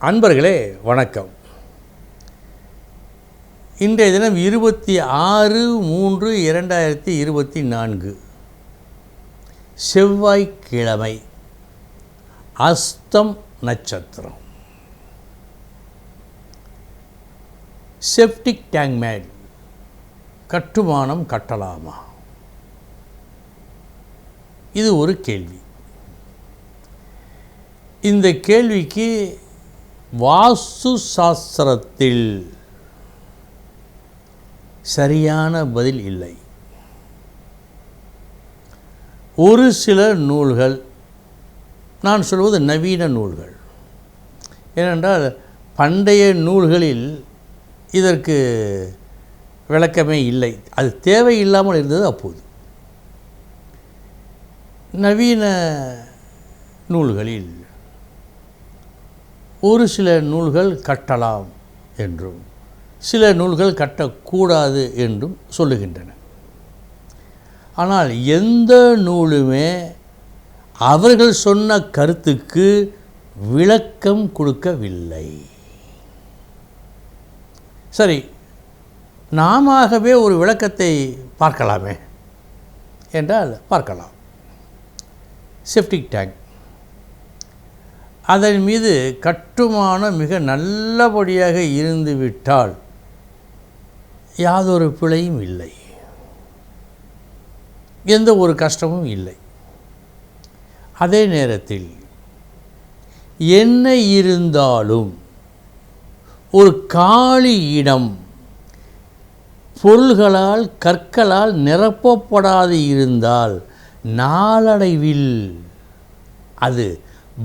அன்பர்களே வணக்கம். இன்றைய தினம் இருபத்தி ஆறு மூன்று இரண்டாயிரத்தி இருபத்தி நான்கு. செவ்வாய்க்கிழமை அஸ்தம் நட்சத்திரம். செப்டிக் டேங்க் மேன் கட்டுமானம் கட்டலாமா? இது ஒரு கேள்வி. இந்த கேள்விக்கு வாஸ்து சாஸ்திரத்தில் சரியான பதில் இல்லை. ஒரு சில நூல்கள் நான் சொல்வது நவீன நூல்கள். ஏனென்றால் பண்டைய நூல்களில் இதற்கு விளக்கமே இல்லை. அது தேவையில்லாமல் இருந்தது அப்போது. நவீன நூல்களில் ஒரு சில நூல்கள் கட்டலாம் என்றும் சில நூல்கள் கட்டக்கூடாது என்றும் சொல்லுகின்றன. ஆனால் எந்த நூலுமே அவர்கள் சொன்ன கருத்துக்கு விளக்கம் கொடுக்கவில்லை. சரி நாமவே ஒரு விளக்கத்தை பார்க்கலாமே என்றால் பார்க்கலாம். செப்டிக் டேங்க் அதன் மீது கட்டுமானம் மிக நல்லபடியாக இருந்துவிட்டால் யாதொரு பிழையும் இல்லை. எந்த ஒரு கஷ்டமும் இல்லை. அதே நேரத்தில் என்ன இருந்தாலும் ஒரு காலி இடம் பொருள்களால் கற்களால் நிரப்பப்படாது இருந்தால் நாளடைவில் அது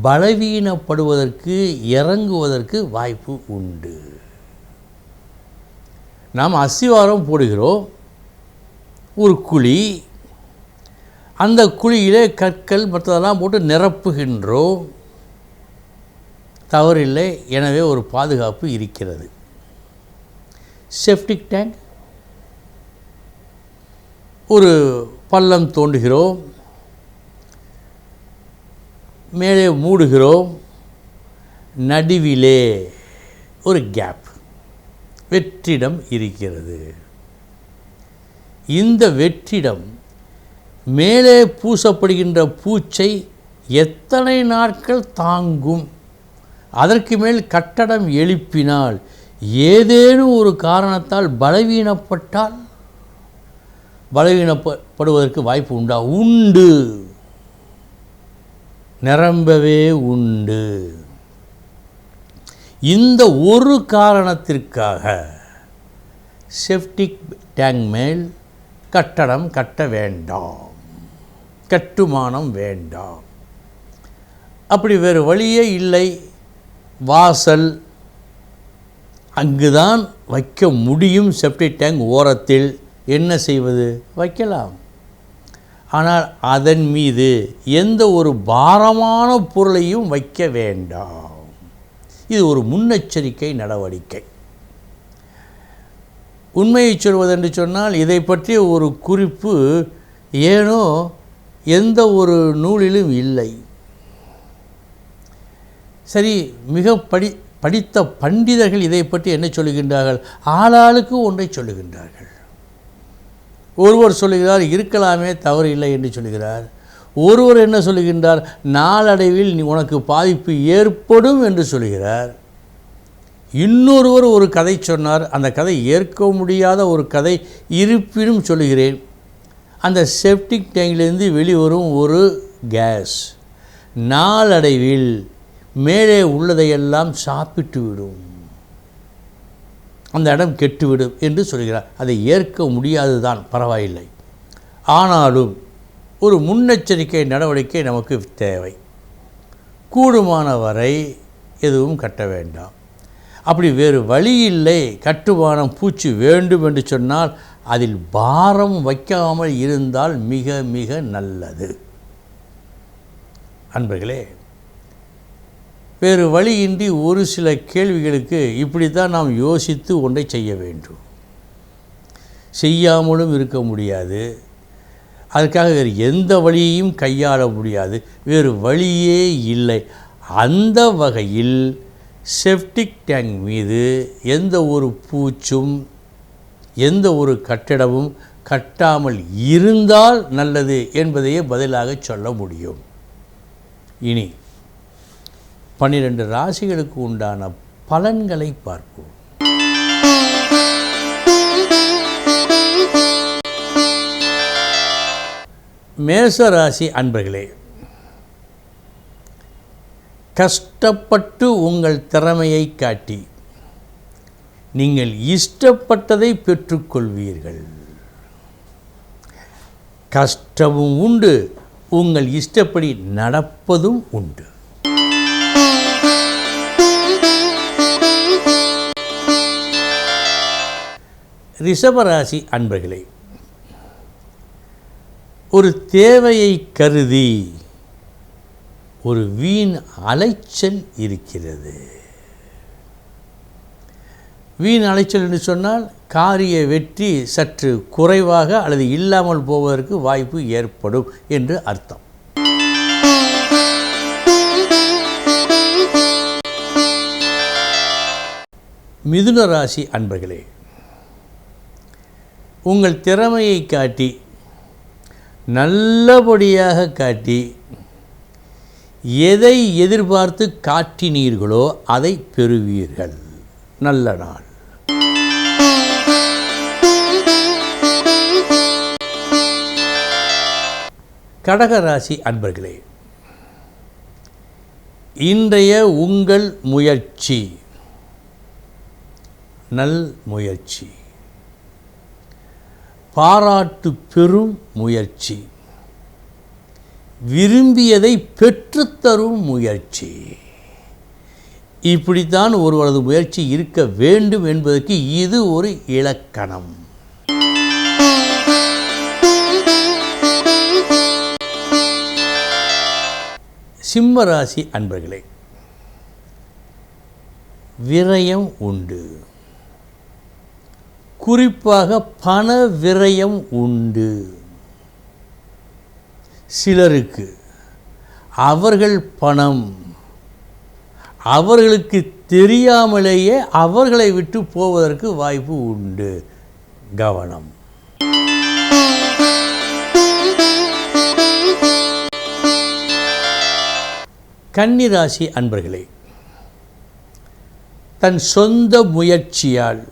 பலவீனப்படுவதற்கு இறங்குவதற்கு வாய்ப்பு உண்டு. நாம் அஸ்திவாரம் போடுகிறோம். ஒரு குழி. அந்த குழியிலே கற்கள் மற்றதெல்லாம் போட்டு நிரப்புகின்றோம். தவறில்லை. எனவே ஒரு பாதுகாப்பு இருக்கிறது. செப்டிக் டேங்க் ஒரு பள்ளம் தோண்டுகிறோம். மேலே மூடுகிறோம். நடுவிலே ஒரு கேப் வெற்றிடம் இருக்கிறது. இந்த வெற்றிடம் மேலே பூசப்படுகின்ற பூச்சை எத்தனை நாட்கள் தாங்கும்? அதற்கு மேல் கட்டடம் எழுப்பினால் ஏதேனும் ஒரு காரணத்தால் பலவீனப்பட்டால்? பலவீனப்படுவதற்கு வாய்ப்பு உண்டா? உண்டு. நிரம்பவே உண்டு. இந்த ஒரு காரணத்திற்காக செப்டிக் டேங்க் மேல் கட்டடம் கட்ட வேண்டாம். கட்டுமானம் வேண்டாம். அப்படி வேறு வழியே இல்லை. வாசல் அங்குதான் வைக்க முடியும் செப்டிக் டேங்க் ஓரத்தில். என்ன செய்வது? வைக்கலாம். ஆனால் அதன் மீது எந்த ஒரு பாரமான பொருளையும் வைக்க வேண்டாம். இது ஒரு முன்னெச்சரிக்கை நடவடிக்கை. உண்மையை சொல்வதென்று சொன்னால் இதை பற்றிய ஒரு குறிப்பு ஏனோ எந்த ஒரு நூலிலும் இல்லை. சரி மிக படி படித்த பண்டிதர்கள் இதை பற்றி என்ன சொல்லுகின்றார்கள்? ஆளாளுக்கு ஒன்றை சொல்லுகின்றார்கள். ஒருவர் சொல்லுகிறார் இருக்கலாமே தவறு இல்லை என்று சொல்கிறார் ஒருவர் என்ன சொல்கின்றார் நாளடைவில் நீ உனக்கு பாதிப்பு ஏற்படும் என்று சொல்கிறார் இன்னொருவர் ஒரு கதை சொன்னார் அந்த கதை ஏற்க முடியாத ஒரு கதை இருப்பினும் சொல்கிறேன் அந்த செப்டிக் டேங்கிலிருந்து வெளிவரும் ஒரு கேஸ் நாளடைவில் மேலே உள்ளதையெல்லாம் சாப்பிட்டு விடும் அந்த இடம் கெட்டுவிடும் என்று சொல்கிறார். அதை ஏற்க முடியாது தான் பரவாயில்லை. ஆனாலும் ஒரு முன்னெச்சரிக்கை நடவடிக்கை நமக்கு தேவை. கூடுமான வரை எதுவும் கட்ட வேண்டாம். அப்படி வேறு வழி இல்லை. கட்டுமானம் பூச்சி வேண்டும் என்று சொன்னால் அதில் பாரம் வைக்காமல் இருந்தால் மிக மிக நல்லது. அன்பர்களே வேறு வழியின்றி ஒரு சில கேள்விகளுக்கு இப்படி தான் நாம் யோசித்து ஒன்றை செய்ய வேண்டும். செய்யாமலும் இருக்க முடியாது. அதுக்காக வேறு எந்த வழியையும் கையாள முடியாது. வேறு வழியே இல்லை. அந்த வகையில் செப்டிக் டேங்க் மீது எந்த ஒரு பூச்சும் எந்த ஒரு கட்டிடமும் கட்டாமல் இருந்தால் நல்லது என்பதையே பதிலாக சொல்ல முடியும். இனி பன்னிரண்டு ராசிகளுக்கு உண்டான பலன்களை பார்ப்போம். மேச ராசி அன்பர்களே கஷ்டப்பட்டு உங்கள் திறமையை காட்டி நீங்கள் இஷ்டப்பட்டதை பெற்றுக்கொள்வீர்கள். கஷ்டமும் உண்டு உங்கள் இஷ்டப்படி நடப்பதும் உண்டு. ரிஷபராசி அன்பர்களே ஒரு தேவையை கருதி ஒரு வீண் அலைச்சல் இருக்கிறது. வீண் அலைச்சல் என்று சொன்னால் காரிய வெற்றி சற்று குறைவாக அல்லது இல்லாமல் போவதற்கு வாய்ப்பு ஏற்படும் என்று அர்த்தம். மிதுன ராசி அன்பர்களே உங்கள் திறமையை காட்டி நல்லபடியாக காட்டி எதை எதிர்பார்த்து காட்டினீர்களோ அதை பெறுவீர்கள். நல்ல நாள். கடகராசி அன்பர்களே இன்றைய உங்கள் முயற்சி. நல் முயற்சி. பாராட்டு பெறும் முயற்சி. விரும்பியதை பெற்றுத்தரும் முயற்சி. இப்படித்தான் ஒருவரது முயற்சி இருக்க வேண்டும் என்பதற்கு இது ஒரு இலக்கணம். சிம்மராசி அன்பர்களே விரயம் உண்டு. குறிப்பாக பண விரயம் உண்டு. சிலருக்கு அவர்கள் பணம் அவர்களுக்கு தெரியாமலேயே அவர்களை விட்டு போவதற்கு வாய்ப்பு உண்டு. கவனம். கன்னிராசி அன்பர்களே தன் சொந்த முயற்சியால்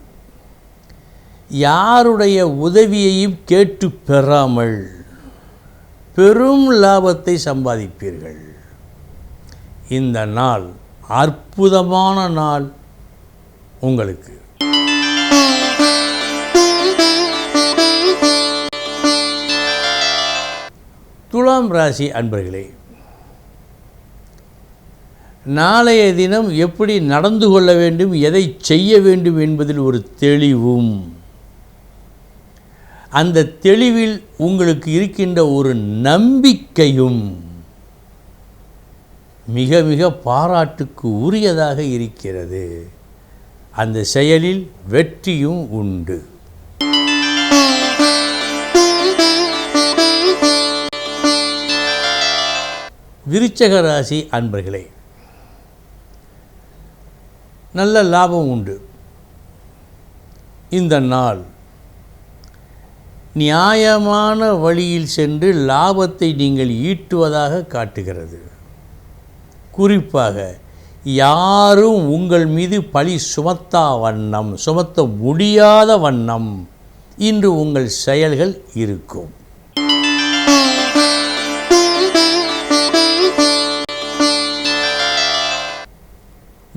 யாருடைய உதவியையும் கேட்டு பெறாமல் பெரும் லாபத்தை சம்பாதிப்பீர்கள். இந்த நாள் அற்புதமான நாள் உங்களுக்கு. துலாம் ராசி அன்பர்களே நாளைய தினம் எப்படி நடந்து கொள்ள வேண்டும் எதை செய்ய வேண்டும் என்பதில் ஒரு தெளிவும் அந்த தெளிவில் உங்களுக்கு இருக்கின்ற ஒரு நம்பிக்கையும் மிக மிக பாராட்டுக்கு உரியதாக இருக்கிறது. அந்த செயலில் வெற்றியும் உண்டு. விருச்சக ராசி அன்பர்களே நல்ல லாபம் உண்டு. இந்த நாள் நியாயமான வழியில் சென்று லாபத்தை நீங்கள் ஈட்டுவதாக காட்டுகிறது. குறிப்பாக யாரும் உங்கள் மீது பழி சுமத்தா வண்ணம் சுமத்த முடியாத வண்ணம் இன்று உங்கள் செயல்கள் இருக்கும்.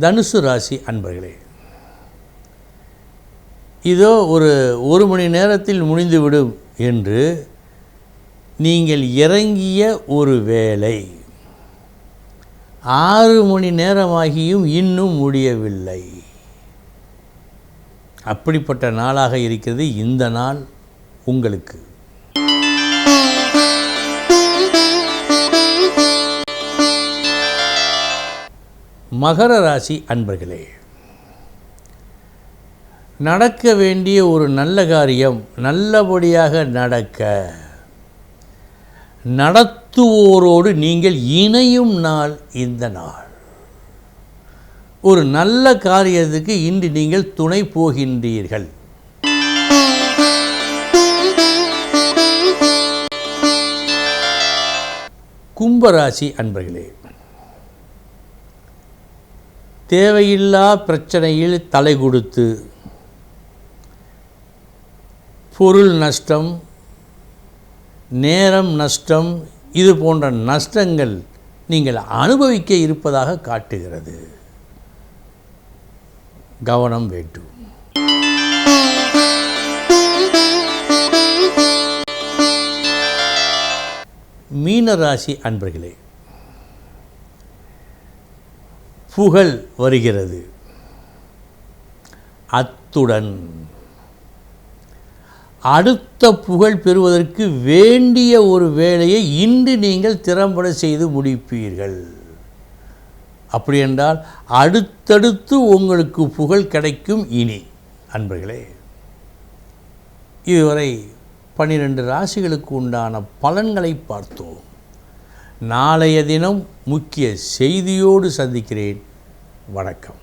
தனுசு ராசி அன்பர்களே இதோ ஒரு ஒரு மணி நேரத்தில் முடிந்துவிடும் என்று நீங்கள் இறங்கிய ஒரு வேலை ஆறு மணி நேரமாகியும் இன்னும் முடியவில்லை. அப்படிப்பட்ட நாளாக இருக்கிறது இந்த நாள் உங்களுக்கு. மகர ராசி அன்பர்களே நடக்க வேண்டிய ஒரு நல்ல காரியம் நல்லபடியாக நடக்க. நடத்துவோரோடு நீங்கள் இணையும் நாள் இந்த நாள். ஒரு நல்ல காரியத்துக்கு இன்று நீங்கள் துணை போகின்றீர்கள். கும்பராசி அன்பர்களே தேவையில்லா பிரச்சனையில் தலை கொடுத்து பொருள் நஷ்டம் நேரம் நஷ்டம் இது போன்ற நஷ்டங்கள் நீங்கள் அனுபவிக்க இருப்பதாக காட்டுகிறது. கவனம் வேண்டும். மீனராசி அன்பர்களே புகழ் வருகிறது. அத்துடன் அடுத்த புகழ் பெறுவதற்கு வேண்டிய ஒரு வேலையை இன்று நீங்கள் திறம்பட செய்து முடிப்பீர்கள். அப்படி என்றால் அடுத்தடுத்து உங்களுக்கு புகழ் கிடைக்கும் இனி அன்பர்களே. இதுவரை பன்னிரண்டு ராசிகளுக்கு உண்டான பலன்களை பார்த்தோம். நாளைய தினம் முக்கிய செய்தியோடு சந்திக்கிறேன். வணக்கம்.